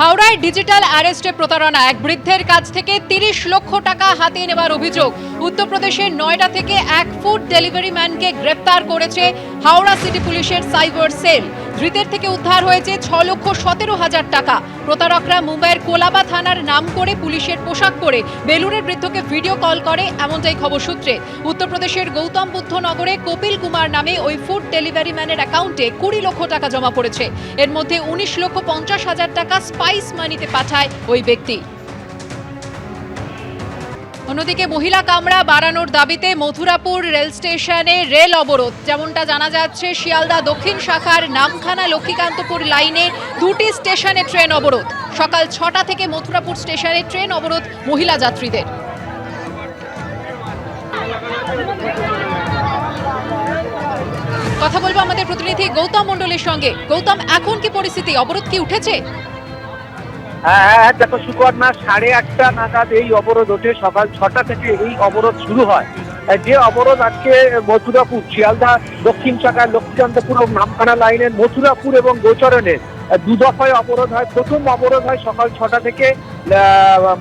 হাওড়ায় ডিজিটাল অ্যারেস্টে প্রতারণা। এক বৃদ্ধের কাছ থেকে তিরিশ লক্ষ টাকা হাতিয়ে নেবার অভিযোগ। উত্তরপ্রদেশের নয়ডা থেকে এক ফুড ডেলিভারি ম্যানকে গ্রেপ্তার করেছে হাওড়া সিটি পুলিশের সাইবার সেল। ধৃতের থেকে উদ্ধার হয়েছে ছ লক্ষ সতেরো হাজার টাকা। প্রতারকরা মুম্বাইয়ের কোলাবা থানার নাম করে পুলিশের পোশাক পরে বেলুরের বৃদ্ধকে ভিডিও কল করে, এমনটাই খবর সূত্রে। উত্তরপ্রদেশের গৌতম বুদ্ধ নগরে কপিল কুমার নামে ওই ফুড ডেলিভারি ম্যানের অ্যাকাউন্টে কুড়ি লক্ষ টাকা জমা পড়েছে। এর মধ্যে উনিশ লক্ষ পঞ্চাশ হাজার টাকা স্পাইস মানিতে পাঠায় ওই ব্যক্তি। অন্যদিকে মহিলা কামরা বাড়ানোর দাবিতে মথুরাপুর রেল স্টেশনে রেল অবরোধ। যেমনটা জানা যাচ্ছে, শিয়ালদা দক্ষিণ শাখার নামখানা লক্ষ্মীকান্তপুর লাইনে দুটি স্টেশনে ট্রেন অবরোধ। সকাল ছটা থেকে মথুরাপুর স্টেশনে ট্রেন অবরোধ মহিলা যাত্রীদের। কথা বলব আমাদের প্রতিনিধি গৌতম মণ্ডলের সঙ্গে। গৌতম, এখন কি পরিস্থিতি? অবরোধ কি উঠেছে? হ্যাঁ হ্যাঁ হ্যাঁ, দেখো সুকর্ণা সাড়ে আটটা নাগাদ এই অবরোধ ওঠে সকাল ছটা থেকে এই অবরোধ শুরু হয়। যে অবরোধ আজকে মথুরাপুর শিয়ালদা দক্ষিণ শাখার লক্ষ্মীকান্তপুর নামখানা লাইনের মথুরাপুর এবং গোচরণের দু দফায় অবরোধ হয়। প্রথম অবরোধ হয় সকাল ছটা থেকে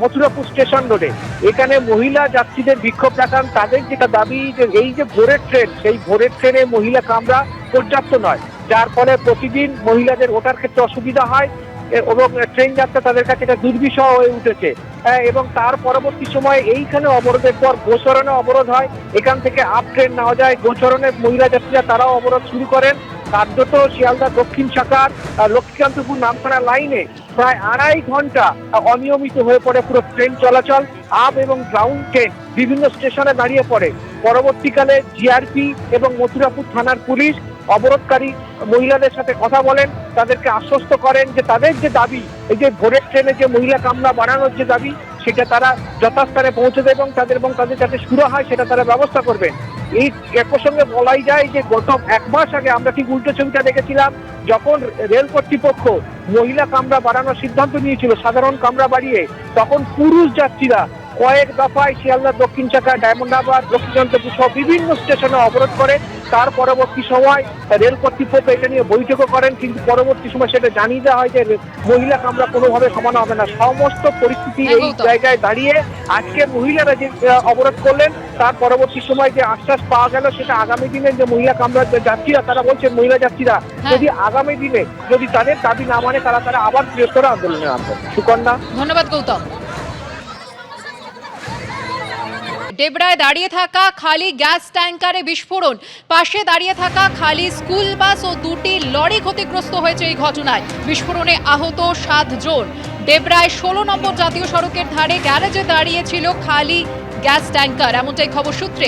মথুরাপুর স্টেশন রোডে। এখানে মহিলা যাত্রীদের বিক্ষোভ দেখান। তাদের যেটা দাবি যে এই যে ভোরের ট্রেন সেই ভোরের ট্রেনে মহিলা কামরা পর্যাপ্ত নয়। যার ফলে প্রতিদিন মহিলাদের ওঠার ক্ষেত্রে অসুবিধা হয়। এবং ট্রেন যাত্রা তাদের কাছে এটা দুর্বিষহ হয়ে উঠেছে। এবং তার পরবর্তী সময়ে এইখানে অবরোধের পর গোচরণে অবরোধ হয়। এখান থেকে আপ ট্রেন নেওয়া যায়। গোচরণে মহিলা যাত্রীরা তারাও অবরোধ শুরু করেন। কার্যত শিয়ালদা দক্ষিণ শাখার লক্ষ্মীকান্তপুর নামখানা লাইনে প্রায় আড়াই ঘণ্টা অনিয়মিত হয়ে পড়ে পুরো ট্রেন চলাচল। আপ এবং গ্রাউন্ড ট্রেন বিভিন্ন স্টেশনে দাঁড়িয়ে পড়ে। পরবর্তীকালে জিআরপি এবং মথুরাপুর থানার পুলিশ অবরোধকারী মহিলাদের সাথে কথা বলেন, তাদেরকে আশ্বস্ত করেন যে তাদের যে দাবি, এই যে ভোরের ট্রেনে যে মহিলা কামরা বাড়ানোর যে দাবি, সেটা তারা যথাস্থানে পৌঁছে দেবে এবং তাদের এবং তাদের যাতে শুরু হয়, সেটা তারা ব্যবস্থা করবেন। এই এ প্রসঙ্গে বলাই যায় যে গত এক মাস আগে আমরা ঠিক উল্টো ছবিটা দেখেছিলাম, যখন রেল কর্তৃপক্ষ মহিলা কামরা বাড়ানোর সিদ্ধান্ত নিয়েছিল, সাধারণ কামরা বাড়িয়ে, তখন পুরুষ যাত্রীরা কয়েক দফায় শিয়ালদা, দক্ষিণ শাখা ডায়মন্ডাবাদ লক্ষ্মীকান্তপুর সহ বিভিন্ন স্টেশনে অবরোধ করে। তার পরবর্তী সময় রেল কর্তৃপক্ষ এটা নিয়ে বৈঠকও করেন কিন্তু পরবর্তী সময় সেটা জানিয়ে দেওয়া হয় যে মহিলা কামরা কোনোভাবে সমানো হবে না। সমস্ত পরিস্থিতি হ্যাঁ, এই জায়গায় দাঁড়িয়ে আজকে মহিলারা যে অবরোধ করলেন তার পরবর্তী সময় যে আশ্বাস পাওয়া গেল সেটা আগামী দিনে যে মহিলা কামরা যে যাত্রীরা তারা বলছেন মহিলা যাত্রীরা হ্যাঁ। যদি আগামী দিনে যদি তাদের দাবি না মানে তারা তারা আবার বৃহত্তর আন্দোলনে নামবেন। সুকন্যা। ধন্যবাদ গৌতম। ডেবরায় দাঁড়িয়ে থাকা খালি গ্যাস ট্যাঙ্কারে বিস্ফোরণ। পাশে দাঁড়িয়ে থাকা খালি স্কুল বাস ও দুটি লরি ক্ষতিগ্রস্ত হয়েছে এই ঘটনায়। বিস্ফোরণে আহত সাত জন। ডেবরায় ষোলো নম্বর জাতীয় সড়কের ধারে গ্যারেজে দাঁড়িয়েছিল খালি গ্যাস ট্যাঙ্কার। এমনটাই খবর সূত্রে।